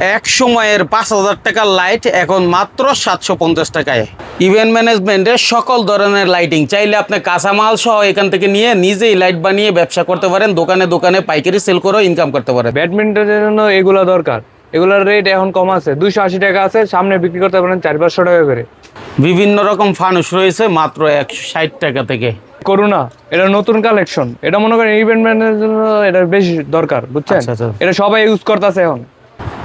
এক সময়ের পাঁচ হাজার টাকার লাইট এখন মাত্র সাতশো পঞ্চাশ টাকায়। ইভেন্ট ম্যানেজমেন্টের সকল ধরনের লাইটিং চাইলে আপনি কাঁচামাল সহ এখান থেকে নিয়ে নিজেই লাইট বানিয়ে ব্যবসা করতে পারেন দোকানে দোকানে পাইকারি সেল করেও ইনকাম করতে পারেন। ব্যাডমিন্টনের জন্য এগুলো দরকার। এগুলোর রেট এখন কম আছে। দুইশো আশি টাকা আছে সামনে বিক্রি করতে পারেন চার পাঁচশো টাকা করে। বিভিন্ন রকম ফানুস রয়েছে মাত্র একশো ষাট টাকা থেকে। করুণা এটা নতুন কালেকশন এটা মনে করেন ইভেন্ট ম্যানের জন্য এটা বেশি দরকার বুঝছেন? আচ্ছা, আচ্ছা। এটা সবাই ইউজ করতেছে এখন।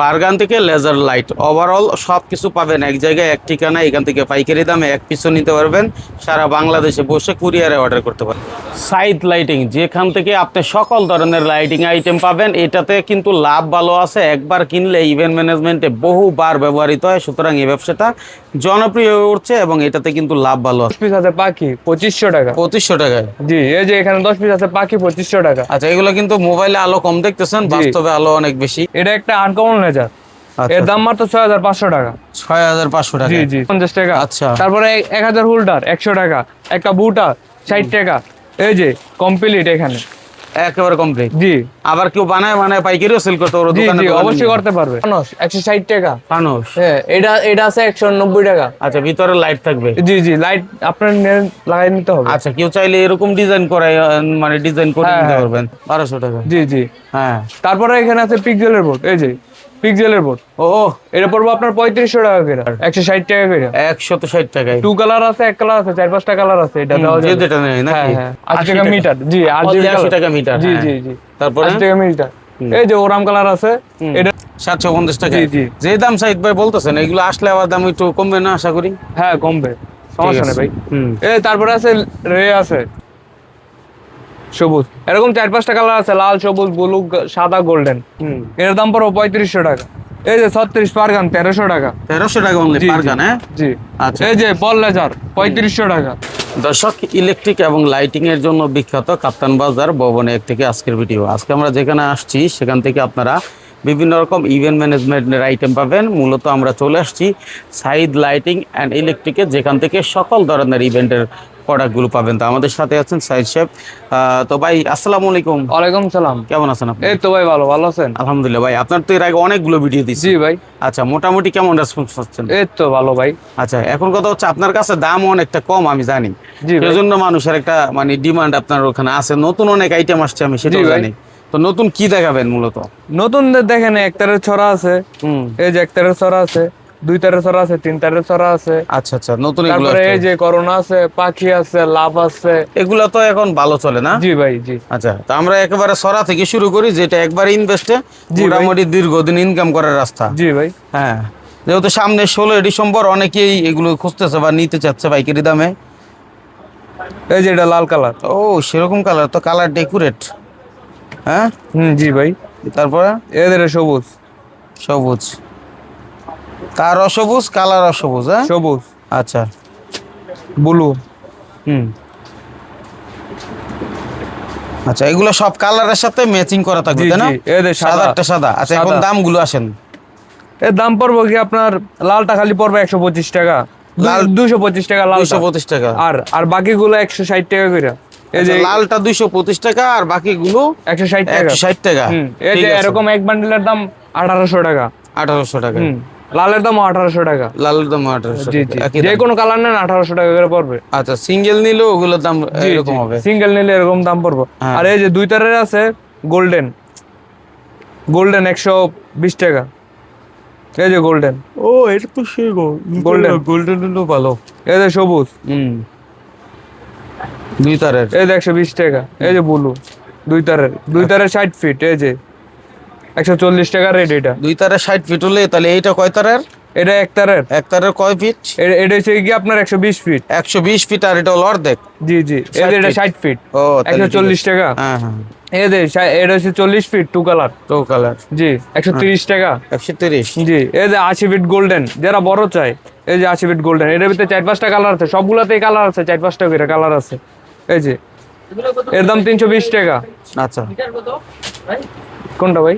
পারগান থেকে লেজার লাইট। ওভারঅল সব কিছু পাবেন এক জায়গায় এক ঠিকানা এখান থেকে পাইকারি দামে এক পিছু নিতে পারবেন। সারা বাংলাদেশে বসে কুরিয়ারে অর্ডার করতে পারবেন। সাইড লাইটিং যেখান থেকে আপনি সকল ধরনের লাইটিং আইটেম পাবেন এটাতে কিন্তু লাভ ভালো আছে। একবার কিনলে ইভেন্ট ম্যানেজমেন্টে বহুবার ব্যবহৃত হয় সুতরাং এই ব্যবসাটা জনপ্রিয় হয়ে উঠছে এবং এটাতে কিন্তু লাভ ভালো আছে। পিস আছে পাখি পঁচিশশো টাকা। পঁচিশশো টাকায় জি এই যে এখানে দশ পিস আছে পাখি পঁচিশশো টাকা। আচ্ছা এগুলো কিন্তু মোবাইলে আলো কম দেখতেছেন বাস্তবে আলো অনেক বেশি। এটা একটা আনকমন লেজার আচ্ছা এর দাম মাত্র ছয় হাজার পাঁচশো টাকা। ছয় হাজার পাঁচশো টাকা। জি জি। পঞ্চাশ টাকা। আচ্ছা। তারপরে এক- হাজার হোল্ডার একশো টাকা। একটা বুটা ষাট টাকা। এই যে কমপ্লিট এখানে। একেবারে কমপ্লিট জি। আবার কেউ বানায় বানায় পাইকারিও সেল করতে পারো জি দোকানে জি অবশ্যই করতে পারবে। একশো ষাট টাকা। ফানুস হ্যাঁ এটা এটা আছে একশো নব্বই টাকা। আচ্ছা ভিতরে লাইট থাকবে। জি জি লাইট আপনার লাগাই নিতে হবে। আচ্ছা কেউ চাইলে এরকম ডিজাইন করে আহ, মানে ডিজাইন করে হ্যাঁ, নিতে হ্যাঁ। পারবেন। বারোশো টাকা। জি জি। হ্যাঁ। তারপরে এখানে আছে পিকজেলের বোর্ড এই যে। পিকজেলের বোর্ড ও। এটা পড়ব আপনার পঁয়ত্রিশশো টাকা করে একশো ষাট টাকা করে। একশো তো ষাট টাকায়। টু কালার আছে এক কালার আছে চার পাঁচটা কালার আছে এটা দেওয়া যে যেটা নেই হ্যাঁ নাকি? হ্যাঁ আশি টাকা মিটার জি জিবি 80 কালার। টাকা মিটার, জি হ্যাঁ। জি জি। তারপরে? আশি টাকা মিটার এই যে ওরাম কালার আছে এটা সাতশো পঞ্চাশ টাকা জি, জি। যে দাম সাইদ ভাই বলতেছেন এগুলো আসলে আবার দাম একটু কমবে না আশা করি? হ্যাঁ কমবে। সমস্যা নেই ভাই। তারপরে আছে রে আছে। সবুজ। এরকম চার পাঁচটা কালার আছে লাল সবুজ ব্লু সাদা গোল্ডেন এর দাম পড়ো পঁয়ত্রিশশো টাকা। এই যে ছত্রিশ পারগান তেরোশো টাকা। তেরোশো টাকা অনলি হ্যাঁ? জি। আচ্ছা। এই যে বল লেজার পঁয়ত্রিশশো টাকা। দর্শক ইলেকট্রিক এবং লাইটিং এর জন্য বিখ্যাত কাপ্তান বাজার ভবনে এক থেকে আজকের ভিডিও আজকে আমরা যেখানে আসছি সেখান থেকে আপনারা বিভিন্ন রকম ইভেন্ট ম্যানেজমেন্টের আইটেম পাবেন। মূলত আমরা চলে আসছি সাইড লাইটিং অ্যান্ড ইলেকট্রিকের যেখান থেকে সকল ধরনের ইভেন্টের প্রোডাক্টগুলো পাবেন। তো আমাদের সাথে আছেন সাইদ শেফ। তো ভাই আসসালামু আলাইকুম। ওয়ালাইকুম সালাম। কেমন আছেন আপনি? এই তো ভাই ভালো ভালো আছেন? আলহামদুলিল্লাহ ভাই আপনার তো এর আগে অনেকগুলো ভিডিও দিচ্ছি জি ভাই। আচ্ছা মোটামুটি কেমন রেসপন্স পাচ্ছেন এই তো ভালো ভাই। আচ্ছা এখন কথা হচ্ছে আপনার কাছে দাম অনেকটা কম আমি জানি। সেজন্য মানুষের একটা মানে ডিমান্ড আপনার ওখানে আছে। নতুন অনেক আইটেম আসছে আমি সেটাও জানি। তো নতুন কি দেখাবেন মূলত? নতুন দেখেন এক তারের ছড়া আছে। হুম। এই যে এক তারের ছড়া আছে। দুই তারের ছড়া আছে তিন তারের ছড়া আছে। আচ্ছা আচ্ছা নতুন এগুলো তারপরে এই যে করোনা আছে পাখি আছে লাভ আছে। এগুলো তো এখন ভালো চলে না? জি ভাই জি। আচ্ছা তো আমরা একেবারে সরা থেকে শুরু করি যেটা একবার ইনভেস্টে মোটামুটি দীর্ঘদিন ইনকাম করার রাস্তা। জি ভাই। হ্যাঁ যেহেতু সামনে ষোলোই ডিসেম্বর অনেকেই এগুলো খুঁজতেছে বা নিতে চাচ্ছে পাইকারি দামে। এই যে এটা লাল কালার। ও সেরকম কালার তো কালার ডেকুরেট হ্যাঁ? হুম জি ভাই। তারপরে? এদের সবুজ। সবুজ। কার অসবুজ কালার অসবুজ হ্যাঁ? সবুজ। আচ্ছা। ব্লু। হুম। আচ্ছা এগুলো সব কালারের সাথে ম্যাচিং করা থাকবে তাই না। সাদাটা সাদা। আচ্ছা এখন। দামগুলো আসেন। এর দাম পড়ব কি আপনার লালটা খালি পড়বে একশো পঁচিশ টাকা। লাল- দুশো পঁচিশ টাকা লাল পঁচিশ টাকা। আর আর বাকিগুলো একশো ষাট টাকা করে। এই যে আচ্ছা, লালটা দুইশো পঁচিশ টাকা আর বাকিগুলো একশো ষাট টাকা। একশো ষাট টাকা। এই যে এরকম এক বান্ডিলের দাম আঠারোশো টাকা। আঠারোশো টাকা। লালের দাম আঠারোশো টাকা। লালের দাম আঠারোশো জি জি। যে কোনো কালার নেন আঠারোশো টাকা করে পড়বে। আচ্ছা সিঙ্গেল নিলেও ওগুলোর দাম এরকম হবে। সিঙ্গেল নিলে এরকম দাম পড়বে। হ্যাঁ। আর এই যে দুই তারের আছে গোল্ডেন গোল্ডেন একশো বিশ টাকা। এই যে গোল্ডেন ও এটা তো সে Golden. গোল্ডেন ভালো। এই যে সবুজ। হুম। দুই তারের। এই যে একশো বিশ টাকা। এই যে ব্লু দুই তারের। দুই তারের ষাট ফিট এই যে। একশো চল্লিশ টাকা রেট এটা। দুই তারের ষাট ফিট হলে তাহলে এইটা কয় তারের? এটা এক তারের। এক তারের কয় ফিট এটা হচ্ছে কি আপনার একশো বিশ ফিট একশো বিশ ফিট আর এটা হলো অর্ধেক? জি জি। এটা ষাট ফিট ও একশো চল্লিশ টাকা। হ্যাঁ হ্যাঁ। এটা হচ্ছে চল্লিশ feet two colour two colour জি একশো তিরিশ টাকা। একশো তিরিশ। জি আশি ফিট গোল্ডেন যারা বড় চায় এই যে আশি ফিট গোল্ডেন এটার ভিতরে চার পাঁচটা কালার আছে সবগুলাতেই কালার আছে চার পাঁচটা করে কালার আছে। এই যে এর দাম তিনশো বিশ টাকা। আচ্ছা। কোনটা ভাই?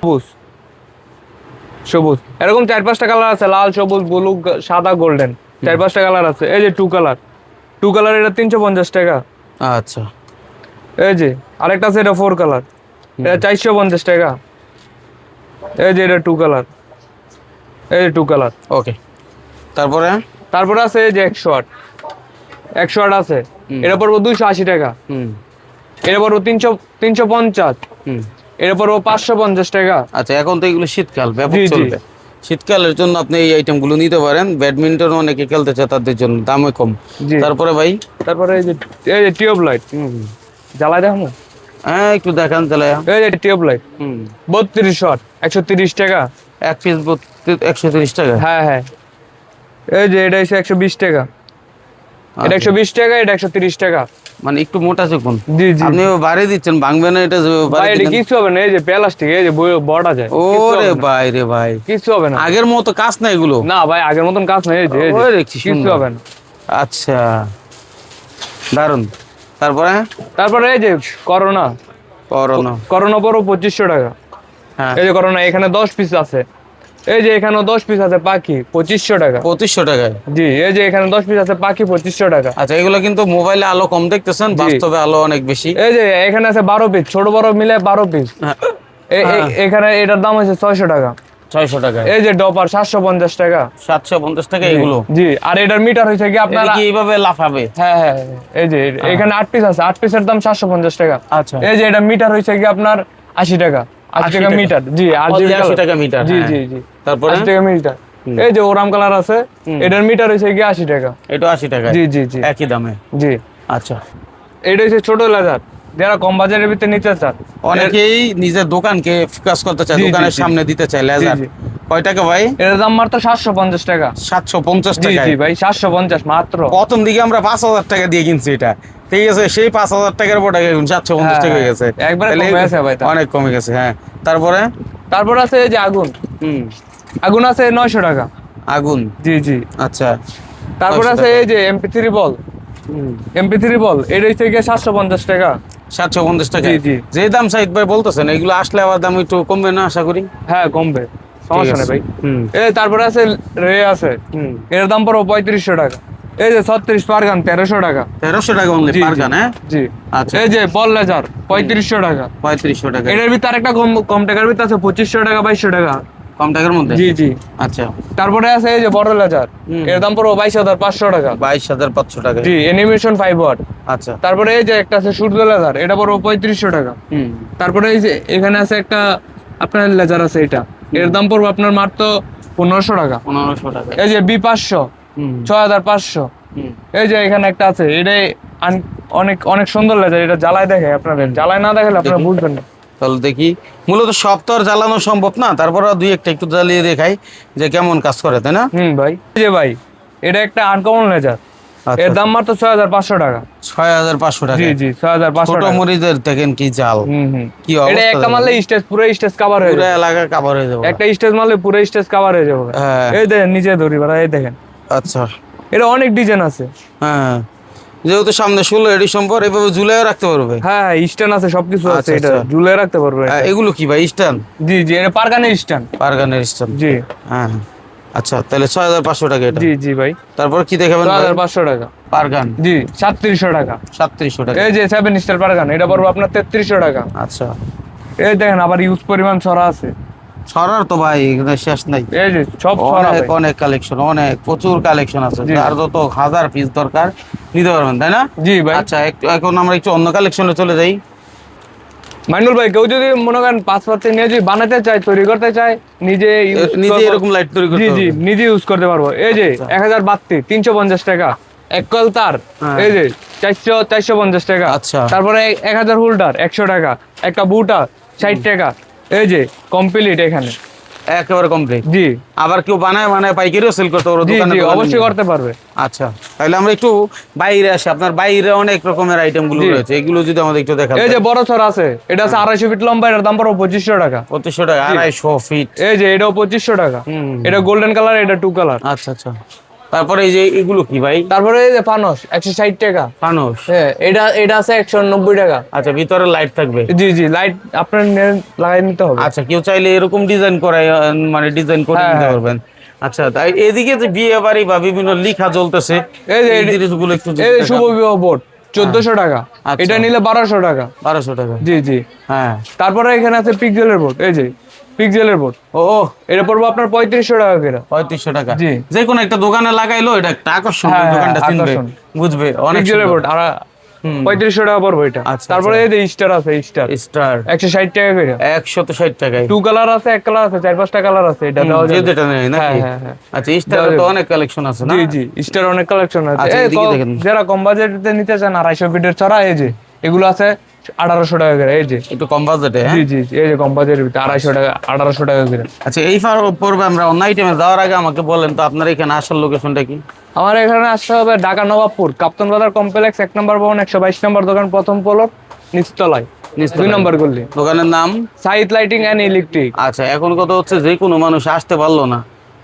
সবুজ। সবুজ। এরকম চার পাঁচটা কালার আছে লাল সবুজ ব্লু সাদা গোল্ডেন চার পাঁচটা কালার আছে। এই যে টু কালার টু কালার এটা তিনশো পঞ্চাশ টাকা। আচ্ছা। এই যে আরেকটা আছে এটা ফোর কালার এটা চারশো পঞ্চাশ টাকা। এই যে এটা টু কালার এই যে টু কালার ওকে তারপরে? তারপরে আছে এই যে একশো আট। একশো আট আছে। এটা পড়ব দুইশো আশি টাকা। হুম। এটা পড়ব তিনশো তিনশো পঞ্চাশ। এটা পড়ব পাঁচশো পঞ্চাশ টাকা। আচ্ছা এখন তো এগুলো শীতকাল ব্যাপক। চলবে। শীতকালের জন্য আপনি এই আইটেমগুলো নিতে পারেন। ব্যাডমিন্টন অনেকে খেলতে চায় তাদের জন্য দামে কম। তারপরে ভাই? তারপরে এই যে এই যে টিউব লাইট জ্বালাই দেখো না হ্যাঁ একটু দেখান তাহলে এই যে টিউব লাইট হুম। বত্রিশ শট একশো তিরিশ টাকা। এক পিস একশো তিরিশ টাকা? হ্যাঁ হ্যাঁ। এই যে এটা হচ্ছে একশো বিশ টাকা। এটা বিশ টাকা এটা একশো তিরিশ টাকা। মানে একটু মোটা চুকুন জি জি। আপনি বাড়িয়ে দিচ্ছেন ভাঙবে না এটা ভাই এটা কিছু হবে না এই যে প্লাস্টিক এই যে বড়া যায় ওরে ভাই রে ভাই। কিছু হবে না। আগের মতো কাজ না এগুলো? না ভাই আগের মতন কাজ নাই এই যে ওরে কিছু হবে না। আচ্ছা। দারুণ তারপরে? তারপরে এই যে করোনা। করোনা। করোনা পরও পঁচিশশো টাকা। হ্যাঁ। এই যে করোনা এখানে দশ পিস আছে। এই যে এখানে দশ পিস আছে পাখি পঁচিশশো টাকা। পঁচিশশো টাকায়? জি এই যে এখানে দশ পিস আছে পাখি পঁচিশশো টাকা। আচ্ছা এগুলো কিন্তু মোবাইলে আলো কম দেখতেছেন বাস্তবে আলো অনেক বেশি। এই যে এখানে আছে বারো পিস ছোট বড় মিলে বারো পিস হ্যাঁ, এখানে এটার দাম হচ্ছে ছয়শো টাকা। ছয়শো টাকায়। এই যে ডপার সাতশো পঞ্চাশ টাকা। সাতশো পঞ্চাশ টাকা এগুলো? জি আর এটার মিটার হয়েছে কি আপনার এইভাবে লাফাবে? হ্যাঁ হ্যাঁ এই যে এখানে আট পিস আছে আট পিসের দাম সাতশো পঞ্চাশ টাকা। আচ্ছা। এই যে এটা মিটার হয়েছে কি আপনার আশি টাকা আশি টাকা। মিটার। জি আর 80 টাকা মিটার, জি হ্যাঁ। জি জি। তারপরে? টাকা মিটার এই যে ওরাম কালার আছে এটার মিটার হয়েছে কি আশি টাকা। এটা আশি টাকা জি জি জি। একই দামে? জি। আচ্ছা। এটা হচ্ছে ছোট লেজার। যারা কম বাজারের ভিতরে নিতে চান অনেকেই নিজের দোকানকে ফোকাস করতে চায় দোকানের সামনে দিতে চায় লেজার। কয় টাকা ভাই? দাম মাত্র সাতশো পঞ্চাশ টাকা। সাতশো পঞ্চাশ টাকা জি ভাই সাতশো পঞ্চাশ মাত্র। প্রথম দিকে আমরা পাঁচ হাজার টাকা দিয়ে কিনছি এটা। ঠিক আছে সেই পাঁচ হাজার টাকার প্রোডাক্ট এখন সাতশো পঞ্চাশ হ্যাঁ, টাকা হয়ে। গেছে। একবারে কমে গেছে ভাই অনেক কমে গেছে হ্যাঁ। তারপরে? তারপর আছে এই যে আগুন। হুম। আগুন আছে নয়শো টাকা। আগুন? জি জি। আচ্ছা। তারপর আছে এই যে MP three ball. MP three ball এটা হচ্ছে গিয়ে সাতশো পঞ্চাশ টাকা। সাতশো পঞ্চাশ টাকা? জি, জি। যে দাম সাইদ ভাই বলতেছেন এগুলো আসলে আবার দাম একটু কমবে না আশা করি? হ্যাঁ কমবে। সমস্যা নেই ভাই। এই তারপরে আছে রে আছে। এর দাম পড়ো পঁয়ত্রিশশো টাকা। এই যে ছত্রিশ পার গান তেরোশো টাকা। তেরোশো টাকা অনলি জি, পার গান হ্যাঁ? জি। আচ্ছা। এই যে বল লেজার পঁয়ত্রিশশো টাকা। পঁয়ত্রিশশো টাকা। এটার ভিতরে আরেকটা কম কম টাকার ভিতরে আছে পঁচিশশো টাকা বাইশশো টাকা। কম টাকার মধ্যে? জি জি। আচ্ছা। তারপরে আছে এই যে বড় লেজার এর দাম পড়ো বাইশ হাজার পাঁচশো টাকা। বাইশ হাজার পাঁচশো টাকা। জি অ্যানিমেশন ফাইভ ওয়াট আচ্ছা। তারপরে এই যে একটা আছে সূর্য লেজার এটা পড়ো পঁয়ত্রিশশো টাকা। হুম। তারপরে এই যে এখানে আছে একটা আপনার লেজার আছে এটা। এর দাম পড়বে আপনার মাত্র পনেরোশো টাকা। পনেরোশো টাকা। এই যে বি পাঁচশো হুম। ছয় হাজার পাঁচশো। হুম। এই যে এখানে একটা আছে এটাই অনেক অনেক সুন্দর লেজার এটা জ্বালায় দেখে আপনাদের। জ্বালায় না দেখালে আপনারা বুঝবেন না। তাহলে দেখি। মূলত সব তো আর জ্বালানো সম্ভব না তারপর দুই একটা একটু জ্বালিয়ে দেখাই যে কেমন কাজ করে তাই না? হুম ভাই। যে ভাই এটা একটা আনকমন লেজার আচ্ছা। এর দাম মাত্র ছয় হাজার পাঁচশো টাকা। ছয় হাজার পাঁচশো টাকা। জি জি ছয় হাজার পাঁচশো টাকা। মরিচের দেখেন কি জাল। কি এটা একটা। মারলে স্টেজ পুরো স্টেজ কাভার হয়ে পুরো যাবে। এলাকা কাভার হয়ে যাবে। একটা স্টেজ মারলে পুরো স্টেজ কাভার হয়ে যাবে। হ্যাঁ। এই দেখেন নিচে ধরি ভাড়া এই দেখেন। আচ্ছা। এটা অনেক ডিজাইন আছে। হ্যাঁ। যেহেতু সামনে ষোলো ডিসেম্বর এভাবে জুলাই রাখতে পারবে। হ্যাঁ হ্যাঁ স্ট্যান্ড আছে সবকিছু আছে আচ্ছা, এটা আচ্ছা। ঝুলে রাখতে পারবে। আহ, এগুলো কি ভাই স্ট্যান্ড জি জি এটা পারগানের স্ট্যান্ড পারগানের স্ট্যান্ড জি। হ্যাঁ হ্যাঁ। আচ্ছা তাহলে ছয় হাজার পাঁচশো টাকা এটা। জি জি ভাই। তারপর কি দেখাবেন ছয় হাজার পাঁচশো টাকা। পারগান। জি সাতত্রিশশো টাকা। সাতত্রিশশো টাকা। এই যে সেভেন স্টার পারগান এটা পড়ব আপনার তেত্রিশশো টাকা। আচ্ছা। এই দেখেন আবার ইউজ পরিমাণ ছড়া আছে। ছড়ার তো ভাই শেষ নাই। এই যে সব অনেক অনেক কালেকশন অনেক প্রচুর কালেকশন আছে। জি। যার যত হাজার পিস দরকার নিতে পারবেন তাই না? জি ভাই। আচ্ছা এখন আমরা একটু অন্য কালেকশনে চলে যাই। মাইনুল ভাই কেউ যদি মনে করেন পাঁচ পাঁচে নিয়ে যদি বানাতে চায় তৈরি করতে চায় নিজে নিজে এরকম লাইট তৈরি করতে জি হবে। নিজে ইউজ করতে পারব। এই যে এক হাজার বাত্তি তিনশো পঞ্চাশ টাকা। এক কল তার। হ্যাঁ। এই যে চারশো চারশো পঞ্চাশ টাকা। আচ্ছা। তারপরে এক হাজার হোল্ডার একশো টাকা। একটা বুটা ষাট টাকা। এই যে কমপ্লিট এখানে। একেবারে কমপ্লিট জি। আবার কেউ বানায় বানায় পাইকারিও সেল করতে পারো দোকানে অবশ্যই করতে পারবে। আচ্ছা তাহলে আমরা একটু বাইরে আসি। আপনার বাইরে অনেক রকমের আইটেমগুলো রয়েছে এগুলো যদি আমাদের একটু দেখা এই যে বড় ছড় আছে এটা আছে আড়াইশো ফিট লম্বা এটার দাম পড়ো পঁচিশশো টাকা। পঁচিশশো টাকা আড়াইশো ফিট। এই যে এটাও পঁচিশশো টাকা। এটা গোল্ডেন কালার এটা টু কালার আচ্ছা আচ্ছা। তারপরে এই যে এগুলো কি ভাই? তারপরে এই যে ফানস একশো ষাট টাকা। ফানুস হ্যাঁ এটা এটা আছে একশো নব্বই টাকা। আচ্ছা ভিতরে লাইট থাকবে। জি জি লাইট আপনার লাগাই নিতে হবে। আচ্ছা কেউ চাইলে এরকম ডিজাইন করাই মানে ডিজাইন করে হ্যাঁ, নিতে হ্যাঁ। পারবেন। আচ্ছা তাই এদিকে যে বিয়ে বাড়ি বা বিভিন্ন লিখা চলতেছে এই যে জিনিসগুলো একটু শুভ বিবাহ বোর্ড চোদ্দশো টাকা। আচ্ছা। এটা নিলে বারোশো টাকা। বারোশো টাকা। জি জি। হ্যাঁ। তারপরে এখানে আছে পিকজেলের বোর্ড এই যে। পিক্সেলের বোর্ড ও এটা পড়ব আপনার পঁয়ত্রিশশো টাকা করে। পঁয়ত্রিশশো টাকা। জি। যে কোনো একটা দোকানে লাগাইলো এটা একটা আকর্ষণ হ্যাঁ, ওই হ্যাঁ, দোকানটা চিনবে বুঝবে অনেক পিক্সেলের বোর্ড আর পঁয়ত্রিশশো টাকা পড়ব এটা। আচ্ছা, তারপরে এই যে স্টার আছে স্টার স্টার একশো ষাট টাকা করে। একশত ষাট টাকায়। টু কালার আছে এক কালার আছে চার পাঁচটা কালার আছে এটা দেওয়া যেটা নেই হ্যাঁ, হ্যাঁ। আচ্ছা স্টার তো অনেক কালেকশন আছে না? জি জি স্টার অনেক কালেকশন আছে। আচ্ছা। যারা কম বাজেটে নিতে চান আড়াইশো ফিটের ছড়া এই যে এগুলো আছে আঠারোশো টাকা করে এই যে। একটু কম বাজেটে হ্যাঁ? জি জি এই যে কম বাজেটের ভিতরে আড়াইশো টাকা আঠারোশো টাকা করে। আচ্ছা এই ফার- পর্বে আমরা অন্য আইটেমে যাওয়ার আগে আমাকে বলেন তো আপনার এখানে আসার লোকেশনটা কি? আমার এখানে আসতে হবে ঢাকা নবাবপুর কাপ্তান বাজার কমপ্লেক্স এক নম্বর ভবন একশো বাইশ নম্বর দোকান প্রথম পলক নিচতলায়। দুই নম্বর গল্লি দোকানের নাম? Side lighting and electric. আচ্ছা এখন কথা হচ্ছে যে কোনো মানুষ আসতে পারল না।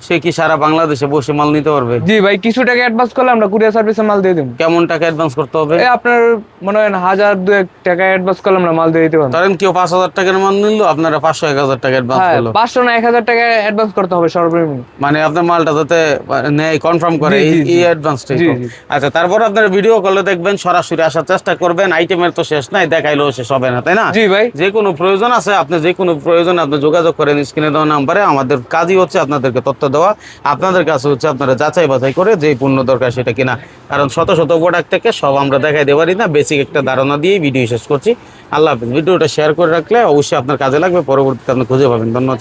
সে কি সারা বাংলাদেশে বসে মাল নিতে পারবে? জি ভাই কিছু টাকা অ্যাডভান্স করলে আমরা কুরিয়ার সার্ভিসে মাল দিয়ে দেবো। কেমন টাকা অ্যাডভান্স করতে হবে? এই আপনার মনে হয় হাজার দুয়েক টাকা অ্যাডভান্স করলে আমরা মাল দিয়ে দিতে পারব। ধরেন কেউ পাঁচ হাজার টাকার মাল নিল আপনারা পাঁচশো এক হাজার টাকা অ্যাডভান্স হ্যাঁ করল পাঁচশো না এক হাজার টাকা অ্যাডভান্স করতে হবে সর্বনিম্ন। মানে আপনার মালটা যাতে নেয় কনফার্ম করে এই। অ্যাডভান্সটাই। আচ্ছা তারপর আপনার ভিডিও কলে দেখবেন সরাসরি আসার চেষ্টা করবেন আইটেমের তো শেষ নাই দেখাইলেও শেষ হবে না তাই না? জি ভাই। যে কোনো প্রয়োজন আছে আপনি যে কোনো প্রয়োজন আপনি যোগাযোগ করেন স্ক্রিনে দেওয়া নাম্বারে আমাদের কাজই হচ্ছে আপনাদেরকে তথ্য দেওয়া। আপনাদের কাছে হচ্ছে আপনারা যাচাই বাছাই করে যে পণ্য দরকার সেটা কিনা। কারণ শত শত প্রোডাক্ট থেকে সব আমরা দেখাই দেওয়ারি না। বেসিক একটা ধারণা দিয়েই ভিডিও শেষ করছি। আল্লাহ হাফিজ। ভিডিওটা শেয়ার করে রাখলে অবশ্যই আপনার কাজে লাগবে। পরবর্তীতে আপনি খুঁজে পাবেন। ধন্যবাদ।